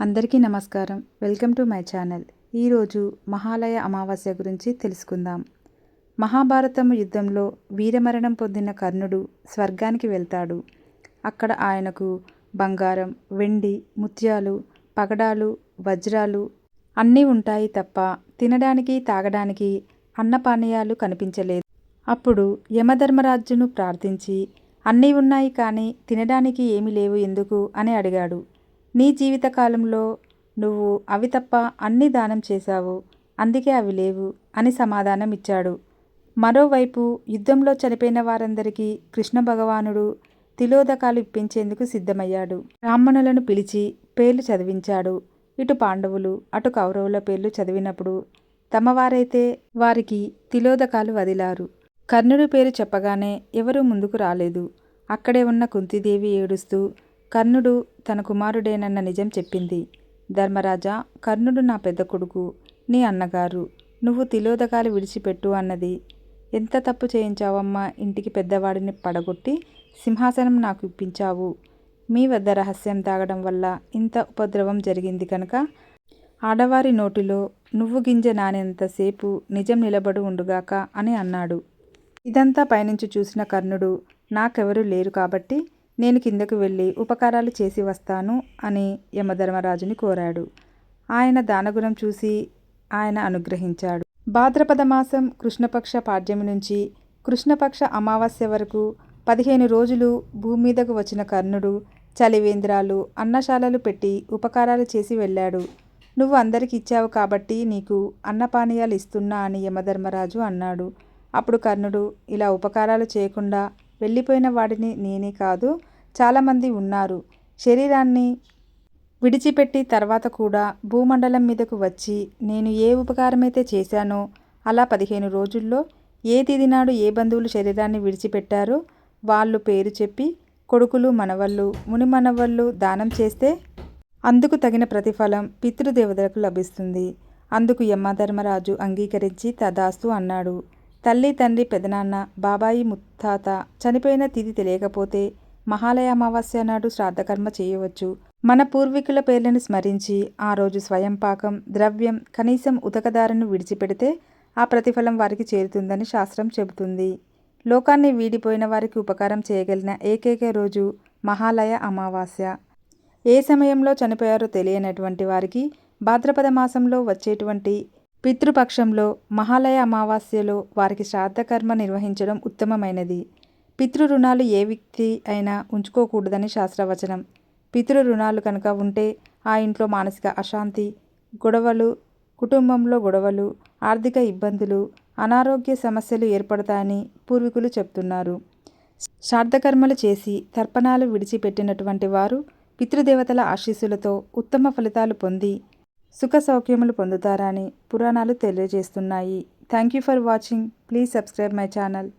అందరికీ నమస్కారం. Welcome to my channel. ఈరోజు మహాలయ అమావాస్య గురించి తెలుసుకుందాం. మహాభారతం యుద్ధంలో వీరమరణం పొందిన కర్ణుడు స్వర్గానికి వెళ్తాడు. అక్కడ ఆయనకు బంగారం వెండి ముత్యాలు పగడాలు వజ్రాలు అన్నీ ఉంటాయి తప్ప తినడానికి తాగడానికి అన్నపానీయాలు కనిపించలేదు. అప్పుడు యమధర్మరాజును ప్రార్థించి అన్నీ ఉన్నాయి కానీ తినడానికి ఏమీ లేవు ఎందుకు? అని అడిగాడు. నీ జీవితకాలంలో నువ్వు అవి తప్ప అన్ని దానం చేశావు. అందుకే అవి లేవు అని సమాధానం ఇచ్చాడు మరోవైపు యుద్ధంలో చనిపోయిన వారందరికీ కృష్ణ భగవానుడు తిలోదకాలు ఇప్పించేందుకు సిద్ధమయ్యాడు. బ్రాహ్మణులను పిలిచి పేర్లు చదివించాడు. ఇటు పాండవులు అటు కౌరవుల పేర్లు చదివినప్పుడు తమవారైతే వారికి తిలోదకాలు వదిలారు. కర్ణుడి పేరు చెప్పగానే ఎవరూ ముందుకు రాలేదు. అక్కడే ఉన్న కుంతిదేవి ఏడుస్తూ కర్ణుడు తన కుమారుడేనన్న నిజం చెప్పింది. ధర్మరాజా కర్ణుడు నా పెద్ద కొడుకు నీ అన్నగారు నువ్వు తిలోదకాలు విడిచిపెట్టు అన్నది. ఎంత తప్పు చేయించావమ్మా ఇంటికి పెద్దవాడిని పడగొట్టి సింహాసనం నాకు ఇప్పించావు. మీ వద్ద రహస్యం తాగడం వల్ల ఇంత ఉపద్రవం జరిగింది కనుక? ఆడవారి నోటిలో నువ్వు గింజ నానేంతసేపు నిజం నిలబడి ఉండుగాక అని అన్నాడు. ఇదంతా పైనుంచి చూసిన కర్ణుడు నాకెవరూ లేరు కాబట్టి నేను కిందకు వెళ్ళి ఉపకారాలు చేసి వస్తాను అని యమధర్మరాజుని కోరాడు. ఆయన దానగుణం చూసి ఆయన అనుగ్రహించాడు. భాద్రపద మాసం కృష్ణపక్ష పాడ్యమి నుంచి కృష్ణపక్ష అమావాస్య వరకు పదిహేను రోజులు భూమి మీదకు వచ్చిన కర్ణుడు చలివేంద్రాలు అన్నశాలలు పెట్టి ఉపకారాలు చేసి వెళ్ళాడు. నువ్వు అందరికి ఇచ్చావు కాబట్టి నీకు అన్నపానీయాలు ఇస్తున్నా అని యమధర్మరాజు అన్నాడు. అప్పుడు కర్ణుడు ఇలా ఉపకారాలు చేయకుండా వెళ్ళిపోయిన వాడిని నేనే కాదు చాలామంది ఉన్నారు. శరీరాన్ని విడిచిపెట్టి తర్వాత కూడా భూమండలం మీదకు వచ్చి నేను ఏ ఉపకారమైతే చేశానో అలా పదిహేను రోజుల్లో ఏ తిది నాడు ఏ బంధువులు శరీరాన్ని విడిచిపెట్టారో వాళ్ళు పేరు చెప్పి కొడుకులు మనవళ్ళు ముని మనవళ్ళు దానం చేస్తే అందుకు తగిన ప్రతిఫలం పితృదేవతలకు లభిస్తుంది. అందుకు యమధర్మరాజు అంగీకరించి తదాస్తు అన్నాడు. తల్లి తండ్రి పెదనాన్న బాబాయి ముత్తాత చనిపోయిన తిథి తెలియకపోతే మహాలయ అమావాస్య నాడు శ్రాద్ధకర్మ చేయవచ్చు. మన పూర్వీకుల పేర్లను స్మరించి ఆ రోజు స్వయం పాకం ద్రవ్యం కనీసం ఉతకదారను విడిచిపెడితే ఆ ప్రతిఫలం వారికి చేరుతుందని శాస్త్రం చెబుతుంది. లోకాన్ని వీడిపోయిన వారికి ఉపకారం చేయగలిగిన ఏకైక రోజు మహాలయ అమావాస్య. ఏ సమయంలో చనిపోయారో తెలియనటువంటి వారికి భాద్రపద మాసంలో వచ్చేటువంటి పితృపక్షంలో మహాలయ అమావాస్యలో వారికి శ్రాద్ధకర్మ నిర్వహించడం ఉత్తమమైనది. పితృ రుణాలు ఏ వ్యక్తి అయినా ఉంచుకోకూడదని శాస్త్రవచనం. పితృ రుణాలు కనుక ఉంటే ఆ ఇంట్లో మానసిక అశాంతి గొడవలు కుటుంబంలో గొడవలు ఆర్థిక ఇబ్బందులు అనారోగ్య సమస్యలు ఏర్పడతాయని పూర్వీకులు చెప్తున్నారు. శ్రాద్ధకర్మలు చేసి తర్పణాలు విడిచిపెట్టినటువంటి వారు పితృదేవతల ఆశీస్సులతో ఉత్తమ ఫలితాలు పొంది సుఖ సౌఖ్యములు పొందుతారని పురాణాలు తెలియజేస్తున్నాయి. Thank you for watching please subscribe my channel